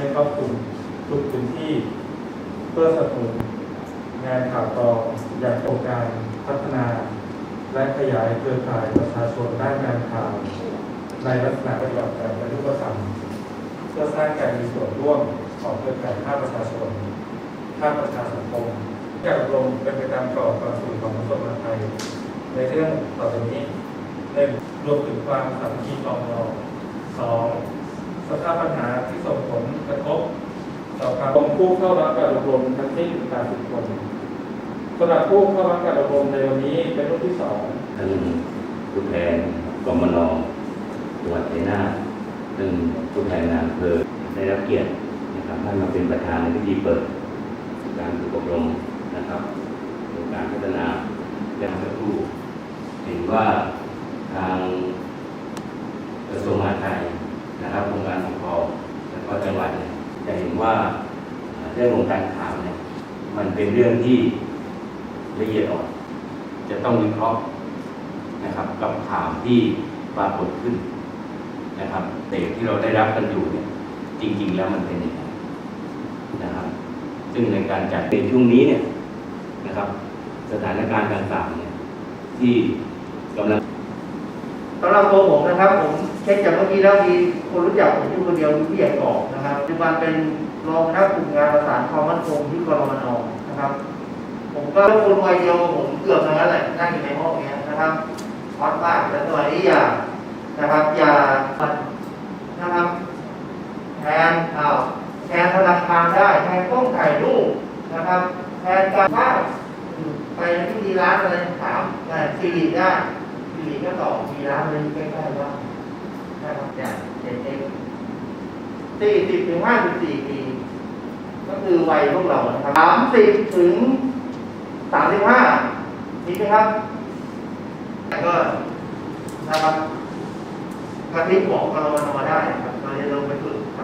ให้ครอบคลุมทุกพื้นที่ เพื่อสนับสนุนงานข่าวกรองอย่างโครงการพัฒนา และขยายเครือข่ายประชาชนด้านงานข่าว ในลักษณะปฏิบัติแบบเป็นรูปธรรมเพื่อสร้างการมีส่วนร่วมของเครือข่ายภาคประชาชนภาคประชาสังคมการอบรมเป็นไปตามกรอบการสื่อของกระทรวงมหาดไทย ในเรื่องต่อไปนี้หนึ่งรวมถึงความสามัคคีปองดองสองสภาพปัญหาที่ส ต่อการลงผู้เข้ารับการอบรมทั้งสิ้น80คนสำหรับผู้เข้ารับการอบรมในวันนี้เป็นรุ่นที่สองท่านผู้แทนกมนจังหวัดชัยนาทซึ่งผู้แทนนายอำเภอได้รับเกียรตินะครับให้มาเป็นประธานในพิธีเปิด การฝึกอบรมนะครับโครงการพัฒนาและเมื่อครู่เห็นว่าทางกระทรวงมหาดไทยนะครับองค์การปกครอแล้วก็จังหวัดจะเห็นว่า เรื่องของการข่าวเนี่ย มันเป็นเรื่องที่ละเอียดอ่อน จะต้องวิเคราะห์นะครับ กับข่าวที่ปรากฏขึ้นนะครับแต่ที่เราได้รับกันอยู่เนี่ย จริง ๆ แล้วมันเป็นยังไงนะครับ ซึ่งในการจัดเป็นช่วงนี้เนี่ยนะครับ สถานการณ์ต่างๆเนี่ยที่กำลัง สำหรับตัวผมนะครับ ผมเช็คจากเมื่อกี้แล้วมีคนรู้จักผมอยู่คนเดียวคือผู้ใหญ่กอกนะครับปัจจุบันเป็นรองคณะกลุ่มงานประสานความมั่นคงที่กรมนนะครับ ผมก็คนวัยเดียวผมเกือบทั้งนั้นแหละนั่งอยู่ในห้องเนี้ยนะครับฮอตมากและสมัยนี้อย่านะครับ อย่ามันนะครับแทนเอาแทนธนาคารได้แทนกล้องถ่ายรูปนะครับ แทนการภาพไปที่ร้านอะไรถามแต่ซีรีได้ ปีก็ต่อปีร้านเลยใกล้ๆว่างนะครับอย่างเด็กๆสี่สิบถึงห้าสิบสี่ปี ก็คือวัยพวกเรานะครับสามสิบถึงสามสิบห้ามีไหมครับแต่ก็นะครับกระพริบบอกเรามามาได้ครับเราจะลงไปฝึก